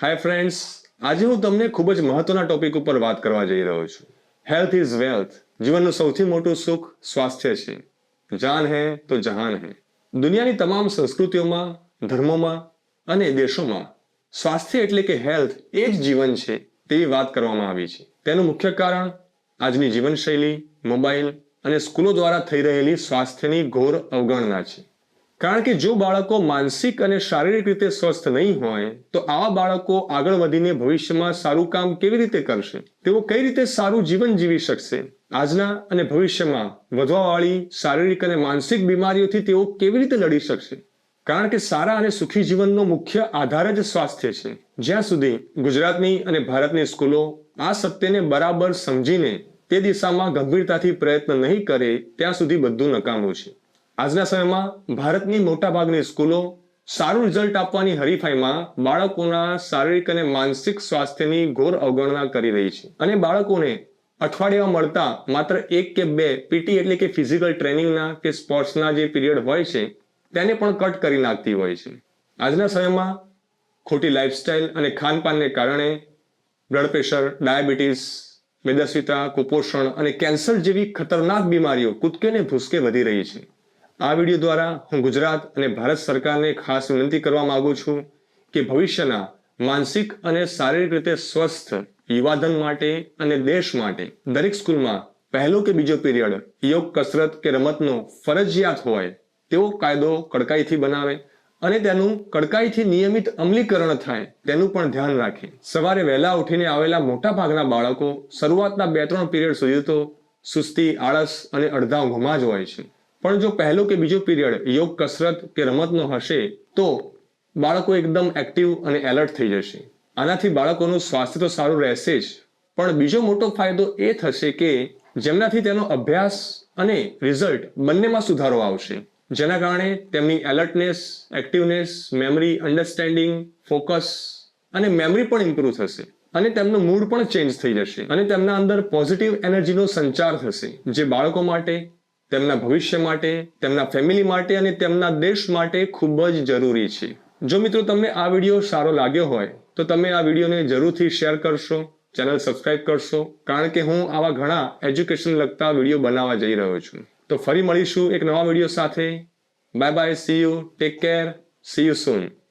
Hi friends આજે હું તમને ખૂબ જ મહત્વના ટોપિક ઉપર વાત કરવા જઈ રહ્યો છું. હેલ્થ ઇઝ વેલ્થ જીવનનું સૌથી મોટું સુખ સ્વાસ્થ્ય છે. જાન હે તો જહાન હે. દુનિયાની તમામ સંસ્કૃતિઓમાં, ધર્મોમાં અને દેશોમાં સ્વાસ્થ્ય એટલે કે હેલ્થ એ જ જીવન છે તેવી વાત કરવામાં આવી છે. તેનું મુખ્ય કારણ આજની જીવનશૈલી, મોબાઈલ અને સ્કૂલો દ્વારા થઈ રહેલી સ્વાસ્થ્યની ઘોર અવગણના છે. કારણ કે જો બાળકો માનસિક અને શારીરિક રીતે સ્વસ્થ નહીં હોય, તો આવા બાળકો આગળ વધીને ભવિષ્યમાં સારું કામ કેવી રીતે કરશે? તેઓ કઈ રીતે સારું જીવન જીવી શકશે? આજના અને ભવિષ્યમાં વધવાવાળી શારીરિક અને માનસિક બીમારીઓથી તેઓ કેવી રીતે લડી શકશે? કારણ કે સારા અને સુખી જીવનનો મુખ્ય આધાર જ સ્વાસ્થ્ય છે. જ્યાં સુધી ગુજરાતની અને ભારતની સ્કૂલો આ સત્યને બરાબર સમજીને તે દિશામાં ગંભીરતાથી પ્રયત્ન નહીં કરે, ત્યાં સુધી બધું નકામું છે. આજના સમયમાં ભારતની મોટાભાગની સ્કૂલો સારું રિઝલ્ટ આપવાની હરીફાઈમાં બાળકોના શારીરિક અને માનસિક સ્વાસ્થ્યની ઘોર અવગણના કરી રહી છે. અને બાળકોને અઠવાડિયામાં મળતા માત્ર એક કે બે પીટી એટલે કે ફિઝિકલ ટ્રેનિંગના કે સ્પોર્ટ્સના જે પીરિયડ હોય છે, તેને પણ કટ કરી નાખતી હોય છે. આજના સમયમાં ખોટી લાઇફસ્ટાઇલ અને ખાનપાનને કારણે બ્લડ પ્રેશર ડાયાબિટીસ મેદસ્વીતા, કુપોષણ અને કેન્સર જેવી ખતરનાક બીમારીઓ કૂદકે ને ભૂસકે વધી રહી છે. આ વીડિયો દ્વારા હું ગુજરાત અને ભારત સરકારને ખાસ વિનંતી કરવા માંગુ છું કે ભવિષ્યના માનસિક અને શારીરિક રીતે સ્વસ્થ યુવાધન માટે અને દેશ માટે દરેક સ્કૂલમાં પહેલો કે બીજો પીરિયડ, યોગ કસરત કે રમતનો ફરજિયાત હોય તેવો કાયદો કડકાઈથી બનાવે અને તેનું કડકાઈથી નિયમિત અમલીકરણ થાય તેનું પણ ધ્યાન રાખે. સવારે વહેલા ઉઠીને આવેલા મોટા ભાગના બાળકો શરૂઆતના બે ત્રણ પીરિયડ સુધી તો સુસ્તી, આળસ અને અડધા ઊંઘમાં જ હોય છે. પણ જો પહેલો કે બીજો પીરિયડ યોગ, કસરત કે રમતનો હશે, તો બાળકો એકદમ એક્ટિવ અને એલર્ટ થઈ જશે. આનાથી બાળકોનું સ્વાસ્થ્ય તો સારું રહેશે જ. પણ બીજો મોટો ફાયદો એ થશે કે જેમનાથી તેનો અભ્યાસ અને રિઝલ્ટ બંનેમાં સુધારો આવશે. જેના કારણે તેમની alertness activeness memory understanding focus અને મેમરી પણ ઇમ્પ્રૂવ થશે. અને તેમનું મૂડ પણ ચેન્જ થઈ જશે. અને તેમના અંદર પોઝિટિવ એનર્જીનો સંચાર થશે, જે બાળકો માટે તેમના ભવિષ્ય માટે, તેમના ફેમિલી માટે અને તેમના દેશ માટે ખૂબ જ જરૂરી છે. જો મિત્રો તમને આ વીડિયો સારો લાગ્યો હોય, તો તમે આ વિડીયોને જરૂરથી શેર કરશો, ચેનલ સબસ્ક્રાઇબ કરશો, કારણ કે હું આવા ઘણા એજ્યુકેશન લગતા વીડિયો બનાવવા જઈ રહ્યો છું. તો ફરી મળીશું એક નવા વીડિયો સાથે. Bye bye see you take care see you soon